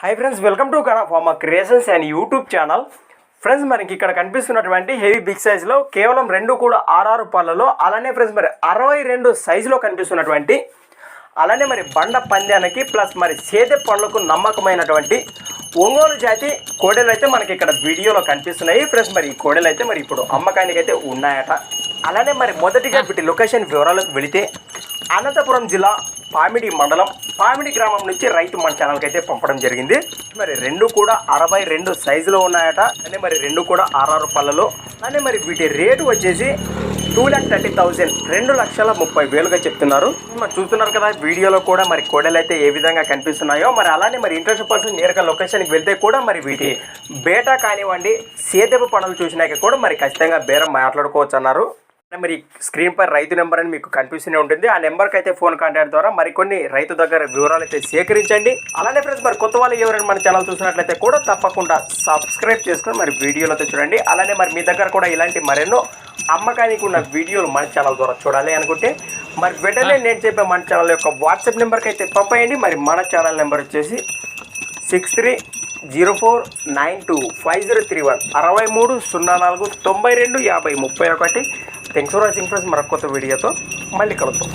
Hi friends welcome to Kada pharma creations and YouTube channel friends మనకి ఇక్కడ కనిపిస్తున్నటువంటి heavy big సైజులో కేవలం రెండు కూడా ఆర్ఆర్ పళ్ళలో అలానే ఫ్రెండ్స్ మరి అరవై రెండు సైజులో కనిపిస్తున్నటువంటి అలానే మరి బండ పందానికి ప్లస్ మరి చేతి పండ్లకు నమ్మకమైనటువంటి ఒంగోలు జాతి కోడెలు అయితే మనకి ఇక్కడ వీడియోలో కనిపిస్తున్నాయి. ఫ్రెండ్స్ మరి ఈ కోడెలు అయితే మరి ఇప్పుడు అమ్మకానికి అయితే ఉన్నాయట. అలానే మరి మొదటిగా వీటి లొకేషన్ వివరాలకు వెళితే అనంతపురం జిల్లా పామిడి మండలం పామిడి గ్రామం నుంచి రైతు మన ఛానల్కి అయితే పంపడం జరిగింది. మరి రెండు కూడా అరవై రెండు సైజులో ఉన్నాయట. అంటే మరి రెండు కూడా ఆరారు పళ్ళలో. అంటే మరి వీటి రేటు వచ్చేసి టూ ల్యాక్ థర్టీ థౌజండ్ రెండు లక్షల ముప్పై వేలుగా చెప్తున్నారు. మరి చూస్తున్నారు కదా వీడియోలో కూడా మరి కోడలు అయితే ఏ విధంగా కనిపిస్తున్నాయో. మరి అలానే మరి ఇంట్రెస్ట్ పర్సన్ నేరుగా లొకేషన్కి వెళ్తే కూడా మరి వీటి బేటా కానివ్వండి సేదెపు పనులు చూసినాక కూడా మరి ఖచ్చితంగా బేరం మాట్లాడుకోవచ్చు అన్నారు మరి స్క్రీన్ పై రైతు నెంబర్ అని మీకు కనిపిస్తూనే ఉంటుంది. ఆ నెంబర్కి అయితే ఫోన్ కాంటాక్ట్ ద్వారా మరికొన్ని రైతు దగ్గర వివరాలు అయితే సేకరించండి. అలానే ఫ్రెండ్స్ మరి కొత్త వాళ్ళు ఎవరైనా మన ఛానల్ చూసినట్లయితే కూడా తప్పకుండా సబ్స్క్రైబ్ చేసుకొని మరి వీడియోలు అయితే చూడండి. అలానే మరి మీ దగ్గర కూడా ఇలాంటి మరెన్నో అమ్మకానికి ఉన్న వీడియోలు మన ఛానల్ ద్వారా చూడాలి అనుకుంటే మరి వెంటనే నేను చెప్పే మన ఛానల్ యొక్క వాట్సాప్ నెంబర్కి అయితే పంపేయండి. మరి మన ఛానల్ నెంబర్ వచ్చేసి six three zero four nine two five zero three one అరవై మూడు సున్నా నాలుగు తొంభై రెండు యాభై ముప్పై ఒకటి. థ్యాంక్స్ ఫర్ వాచింగ్ ఫ్రెండ్స్ మరొక కొత్త వీడియోతో మళ్ళీ కలుద్దాం.